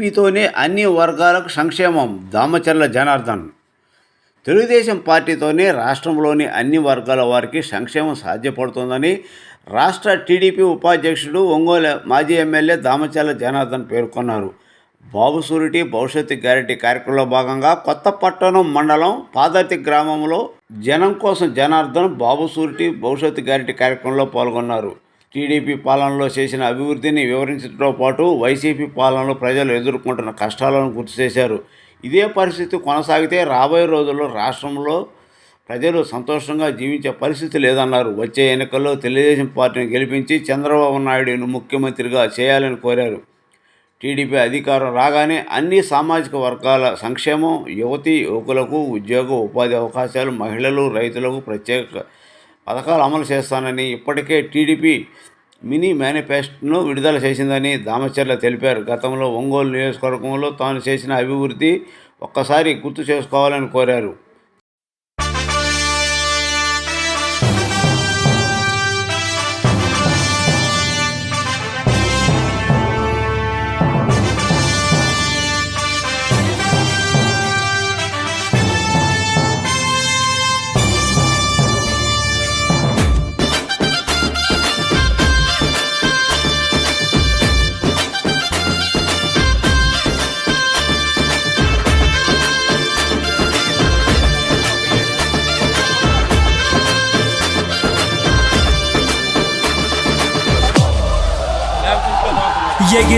టీడీపీతోనే అన్ని వర్గాలకు సంక్షేమం దామచర్ల జనార్దన్. తెలుగుదేశం పార్టీతోనే రాష్ట్రంలోని అన్ని వర్గాల వారికి సంక్షేమం సాధ్యపడుతుందని రాష్ట్ర టీడీపీ ఉపాధ్యక్షుడు ఒంగోలు మాజీ ఎమ్మెల్యే దామచర్ల జనార్దన్ పేర్కొన్నారు. బాబు సూరిటీ భవిష్యత్తు గ్యారెంటీ కార్యక్రమంలో భాగంగా కొత్తపట్టణం మండలం పాదర్తి గ్రామంలో జనం కోసం జనార్దన్ బాబు సూరిటీ భవిష్యత్తు గ్యారెంటీ కార్యక్రమంలో పాల్గొన్నారు. టీడీపీ పాలనలో చేసిన అభివృద్ధిని వివరించడంతో పాటు వైసీపీ పాలనలో ప్రజలు ఎదుర్కొంటున్న కష్టాలను గుర్తు చేశారు. ఇదే పరిస్థితి కొనసాగితే రాబోయే రోజుల్లో రాష్ట్రంలో ప్రజలు సంతోషంగా జీవించే పరిస్థితి లేదన్నారు. వచ్చే ఎన్నికల్లో తెలుగుదేశం పార్టీని గెలిపించి చంద్రబాబు నాయుడును ముఖ్యమంత్రిగా చేయాలని కోరారు. టీడీపీ అధికారం రాగానే అన్ని సామాజిక వర్గాల సంక్షేమం యువతి యువకులకు ఉద్యోగ ఉపాధి అవకాశాలు మహిళలు రైతులకు ప్రత్యేక పథకాలు అమలు చేస్తానని ఇప్పటికే టీడీపీ మినీ మేనిఫెస్టోను విడుదల చేసిందని దామచర్ల తెలిపారు. గతంలో ఒంగోలు నియోజకవర్గంలో తాను చేసిన అభివృద్ధి ఒక్కసారి గుర్తు చేసుకోవాలని కోరారు.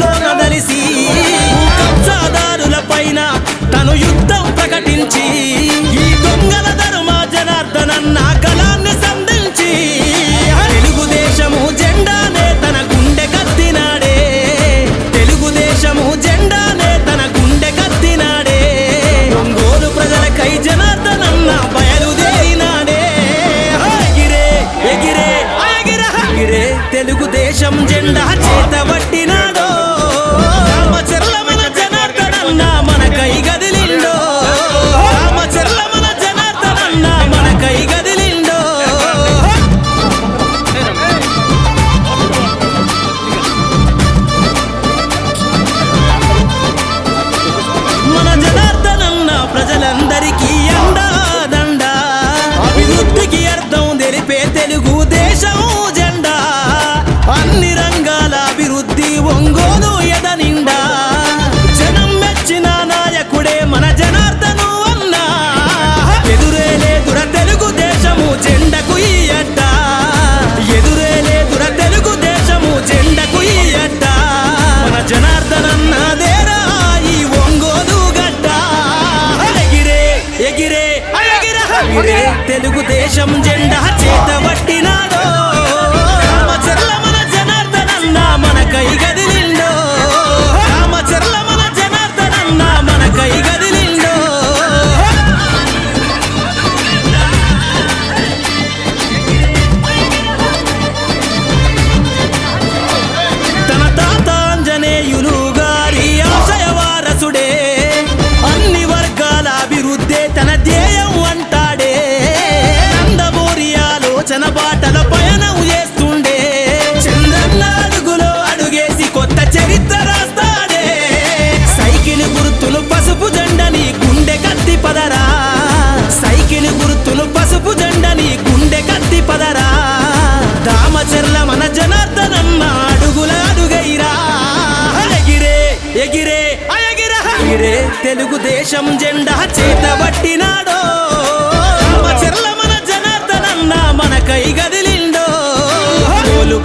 no, no.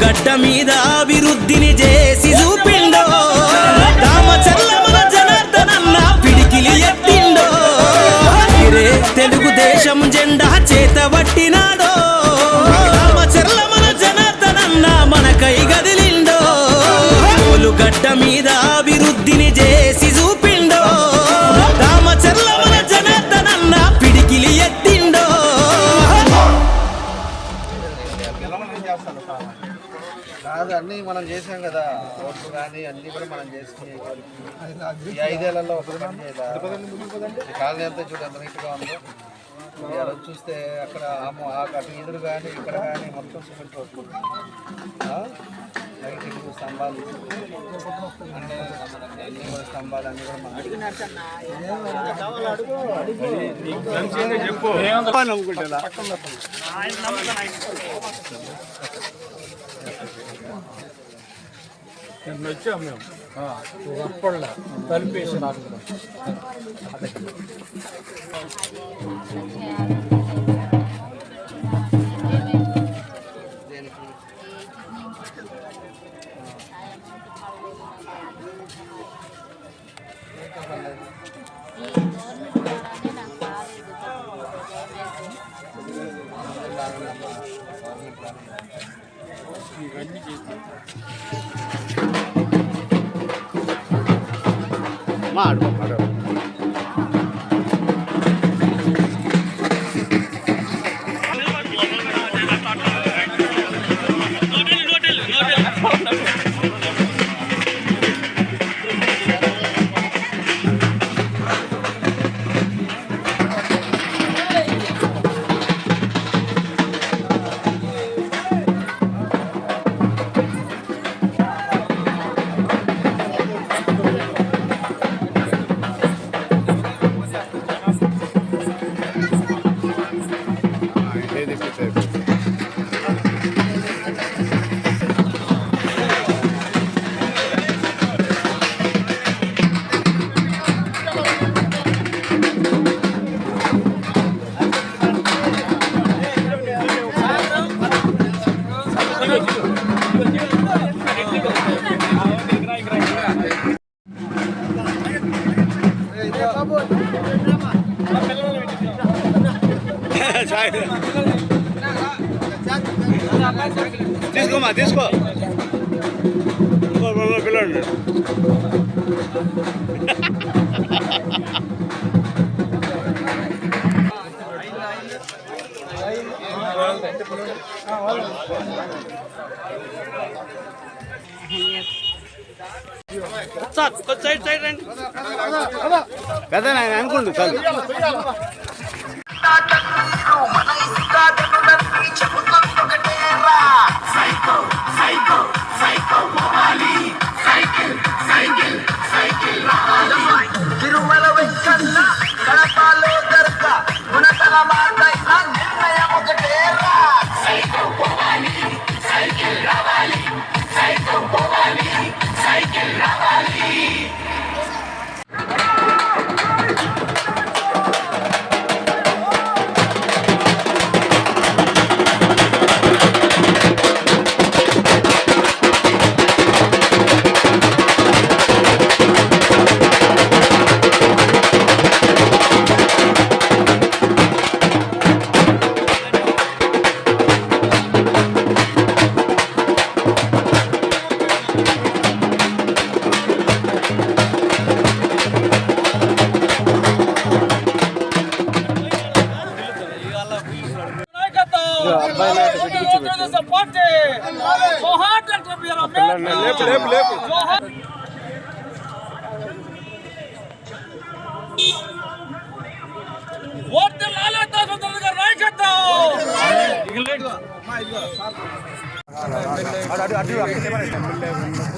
గడ్డ మీద అభివృద్ధిని చేసి చూపిండో రామచర్ల మన జనార్దనన్న పిడికిలి ఎత్తిండో రే తెలుగుదేశం జెండా చేతబట్టినాడో రామచర్ల మన జనార్దనన్న మన కై గదిలిండో గడ్డ మీద అభివృద్ధిని చేసి చూపిండో రామచర్ల మన జనార్దనన్న పిడికిలి ఎత్తిండో కాదు అన్నీ మనం చేసాం కదా. ఓట్లు కానీ అన్నీ కూడా మనం చేసి ఈ ఐదేళ్ళలో ఒకటి పని చేయాలి ఈ కాలనీ అంతా చూడు ఎంత నీట్గా ఉందో. రోజు చూస్తే అక్కడ అటు ఎదురు కానీ ఇక్కడ కానీ మొత్తం సిమెంట్ రోడ్లు. ఆ? లైటింగ్ స్తంభాలు. అన్నీ అన్నీ కూడా స్తంభాలు అన్నీ కూడా మనం దేనికి మాడు. మాడు తీసుకో. పిల్లడు సైడ్ సైడ్ రండి. కదా నేను అనుకుంటు చాలు. తిరుమల వెంకన్న కడపలో దర్గా గుణతల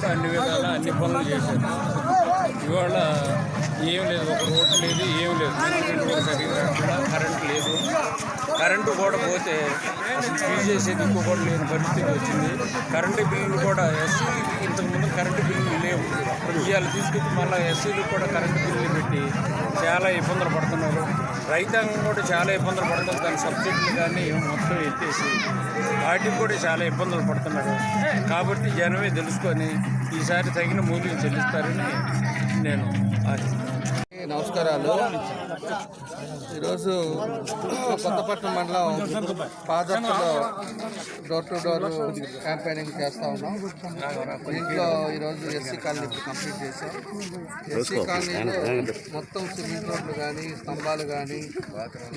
అన్ని విధాల అన్ని పనులు చేశారు ఇవాళ ఏం లేదు ఒక రోడ్డు లేదు ఏం లేదు. మంచినీళ్ళు కూడా సరిగ్గా కరెంట్ లేదు. కరెంటు కూడా పోతే అసలు చేసేది ఇంకో కూడా లేని పరిస్థితి వచ్చింది. కరెంటు బిల్లులు కూడా ఎస్సీలకి ఇంతకుముందు కరెంటు బిల్లులు లేవు. ఇవాళ తీసుకొచ్చి మళ్ళీ ఎస్సీలకు కూడా కరెంటు బిల్లులు పెట్టి చాలా ఇబ్బందులు పడుతున్నారు. రైతాంగం కూడా చాలా ఇబ్బందులు పడుతుంది. దాని సబ్సిడీలు కానీ మొత్తం ఎత్తేసి వాటికి కూడా చాలా ఇబ్బందులు పడుతున్నారు. కాబట్టి జనమే తెలుసుకొని ఈసారి తగిన మూల్యం చెల్లిస్తారని నేను ఆశిస్తున్నాను. నమస్కారాలు ఈరోజు కొత్తపట్నం మండలం పాదర్శలో డోర్ టు డోర్ క్యాంపెయినింగ్ చేస్తా ఉన్నాం. దీంట్లో ఈరోజు ఎస్సీ కాలనీ కంప్లీట్ చేసాం ఎస్సీ కాలనీలో మొత్తం సిమెంట్ రోడ్లు కానీ స్తంభాలు కానీ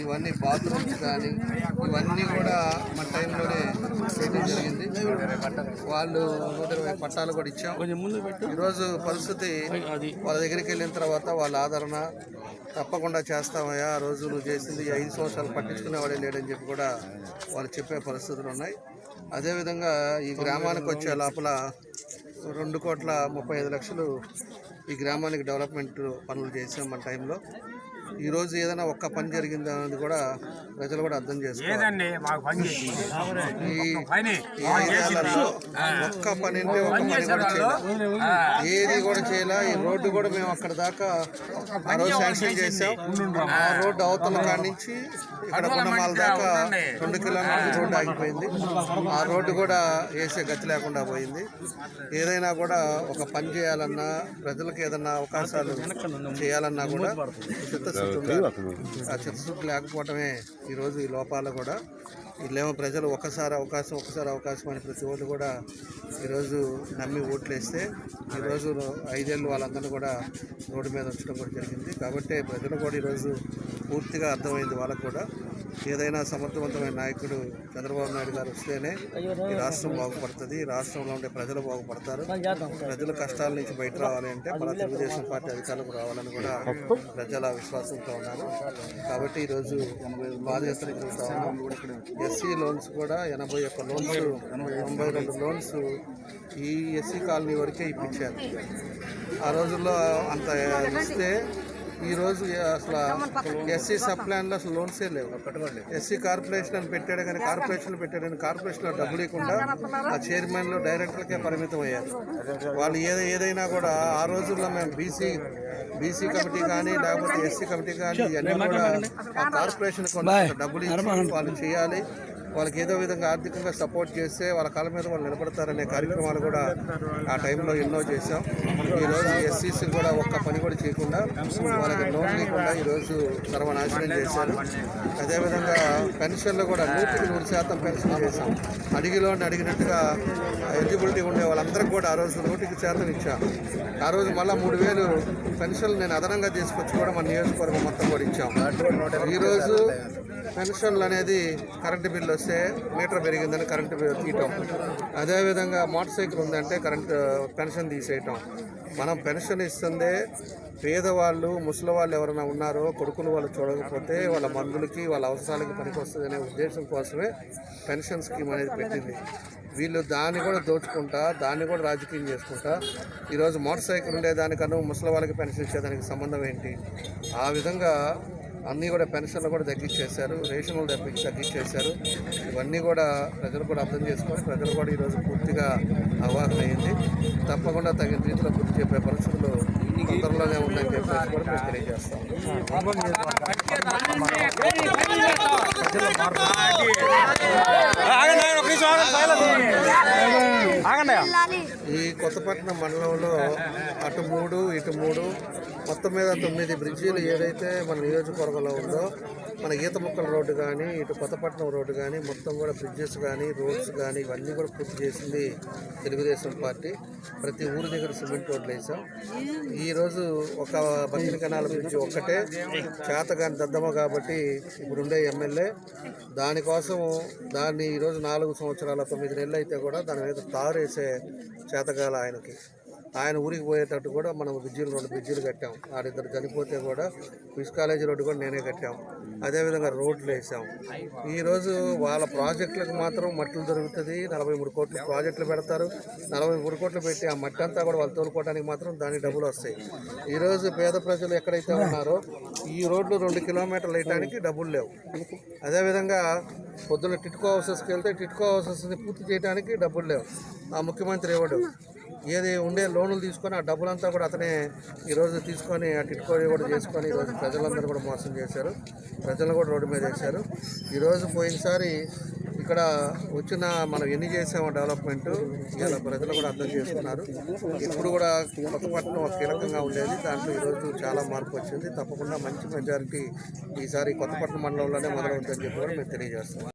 ఇవన్నీ బాత్రూమ్స్ కానీ ఇవన్నీ కూడా మన టైంలోనే చేయడం జరిగింది. వాళ్ళు నూట ఇరవై పట్టాలు కూడా ఇచ్చాం. ఈరోజు పరిస్థితి వాళ్ళ దగ్గరికి వెళ్ళిన తర్వాత వాళ్ళ ఆదరణ తప్పకుండా చేస్తామయ్యా. ఆ రోజు నువ్వు చేసింది ఐదు సంవత్సరాలు పట్టించుకునేవాడే లేడని చెప్పి కూడా వాళ్ళు చెప్పే పరిస్థితులు ఉన్నాయి. అదేవిధంగా ఈ గ్రామానికి వచ్చే లోపల రెండు కోట్ల ముప్పై ఐదు లక్షలు ఈ గ్రామానికి డెవలప్మెంట్ పనులు చేసాం మన టైంలో. ఈరోజు ఏదైనా ఒక్క పని జరిగింది అనేది కూడా ప్రజలు కూడా అర్థం చేసుకోవాలి. ఈ ఒక్క పని. అంటే ఒక్క పని కూడా చేయలే. ఏది కూడా చేయలే. ఈ రోడ్డు కూడా మేము అక్కడ దాకా ఆ రోజు శాంక్షన్ చేసాం ఆ రోడ్డు అవతల కాడి నుంచి ఇక్కడ గుణమాల దాకా రెండు కిలోమీటర్ల రోడ్డు ఆగిపోయింది. ఆ రోడ్డు కూడా వేసే గతి లేకుండా పోయింది. ఏదైనా కూడా ఒక పని చేయాలన్నా ప్రజలకు ఏదన్నా అవకాశాలు చేయాలన్నా కూడా ఆ చిత్తశుద్ధి లేకపోవటమే ఈరోజు ఈ లోపాలు కూడా వీళ్ళేమో ప్రజలు ఒకసారి అవకాశం ఒకసారి అవకాశం అని ప్రతి ఒళ్ళు కూడా ఈరోజు నమ్మి ఓట్లు వేస్తే ఈరోజు ఐదేళ్ళు వాళ్ళందరినీ కూడా రోడ్డు మీద ఉంచడం కూడా జరిగింది. కాబట్టి ప్రజలు కూడా ఈరోజు పూర్తిగా అర్థమైంది వాళ్ళకు కూడా. ఏదైనా సమర్థవంతమైన నాయకుడు చంద్రబాబు నాయుడు గారు వస్తేనే ఈ రాష్ట్రం బాగుపడుతుంది. ఈ రాష్ట్రంలో ఉండే ప్రజలు బాగుపడతారు. ప్రజల కష్టాల నుంచి బయట రావాలి అంటే మన తెలుగుదేశం పార్టీ అధికారులకు రావాలని కూడా ప్రజల విశ్వాసంతో ఉన్నారు. కాబట్టి ఈరోజు బాధ్యతలు చూస్తా ఉన్నాం. ఎస్సీ లోన్స్ కూడా ఎనభై ఒక్క లోన్స్ ఎనభై రెండు లోన్స్ ఈ ఎస్సీ కాలనీ వరకే ఇప్పించారు. ఆ రోజుల్లో అంత ఇస్తే ఈ రోజు అసలు ఎస్సీ సబ్ ప్లాన్లో అసలు లోన్సే లేవు. ఎస్సీ కార్పొరేషన్ అని పెట్టాడు కానీ కార్పొరేషన్ పెట్టాడు కానీ కార్పొరేషన్లో డబ్బులు ఇవ్వకుండా ఆ చైర్మన్లు డైరెక్టర్లకే పరిమితం అయ్యారు. వాళ్ళు ఏది ఏదైనా కూడా ఆ రోజుల్లో మేము బీసీ బీసీ కమిటీ కానీ లేకపోతే ఎస్సీ కమిటీ కానీ ఇవన్నీ కూడా ఆ కార్పొరేషన్ డబ్బులు ఇచ్చి వాళ్ళు చేయాలి. వాళ్ళకి ఏదో విధంగా ఆర్థికంగా సపోర్ట్ చేస్తే వాళ్ళ కాళ్ళ మీద వాళ్ళు నిలబడతారనే కార్యక్రమాలు కూడా ఆ టైంలో ఎన్నో చేశాం. ఈరోజు ఎస్సీసీ కూడా ఒక్క పని కూడా చేయకుండా వాళ్ళకి లోన్ లేకుండా ఈరోజు సర్వనాశనం చేశారు. అదేవిధంగా పెన్షన్లు కూడా నూటికి నూరు శాతం పెన్షన్ చేశాం. అడిగిలోని అడిగినట్టుగా ఎలిజిబిలిటీ ఉండే వాళ్ళందరికీ కూడా ఆ రోజు నూటికి శాతం ఇచ్చాం. ఆ రోజు మళ్ళీ మూడు వేలు పెన్షన్లు నేను అదనంగా తీసుకొచ్చి కూడా మన నియోజకవర్గం మొత్తం కూడా ఇచ్చాం. ఈరోజు పెన్షన్లు అనేది కరెంటు బిల్లు వస్తే మీటర్ పెరిగిందని కరెంటు బిల్లు తీయటం. అదేవిధంగా మోటార్ సైకిల్ ఉందంటే కరెంటు పెన్షన్ తీసేయటం. మనం పెన్షన్ ఇస్తుందే పేదవాళ్ళు ముసలి వాళ్ళు ఎవరైనా ఉన్నారో కొడుకులు వాళ్ళు చూడకపోతే వాళ్ళ మందులకి వాళ్ళ అవసరాలకి పనికొస్తుంది అనే ఉద్దేశం కోసమే పెన్షన్ స్కీమ్ అనేది పెట్టింది. వీళ్ళు దాన్ని కూడా దోచుకుంటా దాన్ని కూడా రాజకీయం చేసుకుంటా ఈరోజు మోటార్ సైకిల్ ఉండేదానికన్నా ముసలి వాళ్ళకి పెన్షన్ ఇచ్చేదానికి సంబంధం ఏంటి? ఆ విధంగా అన్నీ కూడా పెన్షన్లు కూడా తగ్గించేశారు రేషన్లు తగ్గి తగ్గించేశారు. ఇవన్నీ కూడా ప్రజలు కూడా అర్థం చేసుకొని ప్రజలు కూడా ఈరోజు పూర్తిగా అవగాహన అయింది. తప్పకుండా తగిన రీతిలో పూర్తి చెప్పే పరిస్థితులు తొందరలోనే ఉందని చెప్పేసి కూడా మేము తెలియజేస్తాం. ఈ కొత్తపట్నం మండలంలో అటు మూడు ఇటు మూడు మొత్తం మీద తొమ్మిది బ్రిడ్జీలు ఏదైతే మన నియోజకవర్గంలో ఉందో మన ఈత ముక్కల రోడ్డు కానీ ఇటు కొత్తపట్నం రోడ్డు కానీ మొత్తం కూడా బ్రిడ్జెస్ కానీ రోడ్స్ కానీ ఇవన్నీ కూడా పూర్తి చేసింది తెలుగుదేశం పార్టీ. ప్రతి ఊరి దగ్గర సిమెంట్ రోడ్లు వేసాం ఈరోజు ఒక బతిని కెనాల బ్రిడ్జ్ ఒక్కటే చేతగాని దద్దమ్మ కాబట్టి ఇప్పుడుండే ఎమ్మెల్యే. దానికోసం దాన్ని ఈరోజు నాలుగు సంవత్సరాల తొమ్మిది నెలలు అయితే కూడా దాని మీద తారు వేసే చేతగాల ఆయనకి. ఆయన ఊరికి పోయేటట్టు కూడా మనం బ్రిడ్జీలు రెండు బ్రిడ్జీలు కట్టాం. ఆడిద్దరు చనిపోతే కూడా ఫిష్ కాలేజీ రోడ్డు కూడా నేనే కట్టాం. అదేవిధంగా రోడ్లు వేసాం. ఈరోజు వాళ్ళ ప్రాజెక్టులకు మాత్రం మట్లు దొరుకుతుంది. నలభై మూడు కోట్లు ప్రాజెక్టులు పెడతారు. నలభై మూడు కోట్లు పెట్టి ఆ మట్టి అంతా కూడా వాళ్ళు తోలుకోవడానికి మాత్రం దానికి డబ్బులు వస్తాయి. ఈరోజు పేద ప్రజలు ఎక్కడైతే ఉన్నారో ఈ రోడ్లు రెండు కిలోమీటర్లు వేయడానికి డబ్బులు లేవు. అదేవిధంగా పొద్దున్న టిట్కో హౌసెస్కి వెళ్తే టిట్కో హౌసెస్ని పూర్తి చేయడానికి డబ్బులు లేవు. ఆ ముఖ్యమంత్రి ఇవ్వడు ఏది ఉండే లోన్లు తీసుకొని ఆ డబ్బులంతా కూడా అతనే ఈరోజు తీసుకొని అటు టిట్కో కూడా చేసుకొని ఈరోజు ప్రజలందరూ కూడా మోసం చేశారు. ప్రజలను కూడా రోడ్డు మీద వేశారు. ఈరోజు పోయినసారి ఇక్కడ వచ్చిన మనం ఎన్ని చేసామో డెవలప్మెంట్ ఇలా ప్రజలు కూడా అర్థం చేసుకున్నారు. ఇప్పుడు కూడా కొత్తపట్నం ఒక కీలకంగా ఉండేది. దాంట్లో ఈరోజు చాలా మార్పు వచ్చింది. తప్పకుండా మంచి మెజారిటీ ఈసారి కొత్తపట్నం మండలంలోనే మొదలవుతుందని చెప్పి కూడా మేము తెలియజేస్తాం